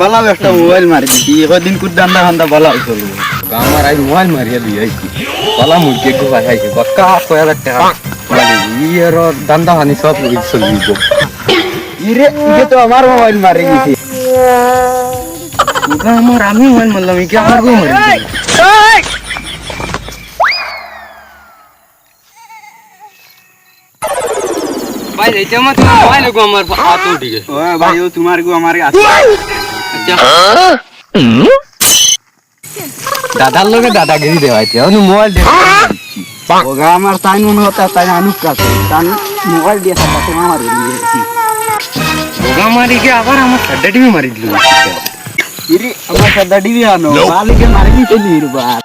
বালা একটা মোবাইল মারি দিছি। কদিন কুদ দান্দা খান্দা বালা চলবো। আমার আজ মোবাইল মারিয়া দিয়ে আইছি। পালা মুরগি একটু পাঠাইছে বাক্কা কয় হাজার টাকা। মানে ইয়ের দান্দা হানি সব চলিব ইরে ইকে তো আমার মোবাইল মারি দিছি। ওগা আমার আমি মোবাইল মারলাম কি আমার গো মারি ভাই এইটা আমার মোবাইল গো আমার হাত উঠে গেছে। ও ভাই ও তোমার গো আমার আছে দাদার লগে দাদাগিরি দেওয়াইছে অনু মোবাইল দিয়ে ওগা আমার তাই মনে হতো তাই আনুক কাছে মোবাইল দিয়ে থাকা তো আমার দিয়েছি। ওগা মারি কি আবার আমার সাড্ডা টিভি মারি দিল। ইরে আমার সাদা ডিবি আনো বালিকে মারি দিতে নির্বাত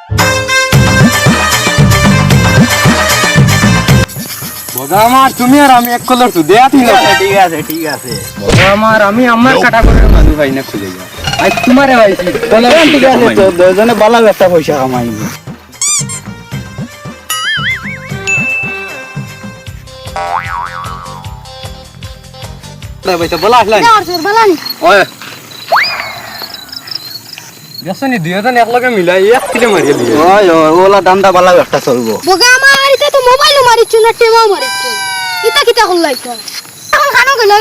আমার তুমি আর আমি এক কলর তো দেয়া ঠিক আছে ঠিক আছে ঠিক আছে। আমার আমি আমার কাটা করে মানু ভাই না খুলে যাও। আজ তোমারে ভাইছি বলে ঠিক আছে তো দুজনে বালা ব্যবসা পয়সা ভাই তো বলা আসলাই এক লগে মিলাই এক কিলো ওই ওই ওলা দান্দা বালা ব্যবসা চলবো। বগা আমার তো মোবাইল মারিছ না মারিছ কিতা হল লাইক এখন খানো গেল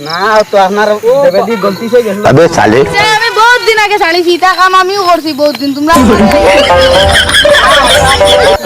না তো আপনার আমি বহুত দিন আগে সালি ফিতা কাম আমিও করছি বহুত দিন তোমরা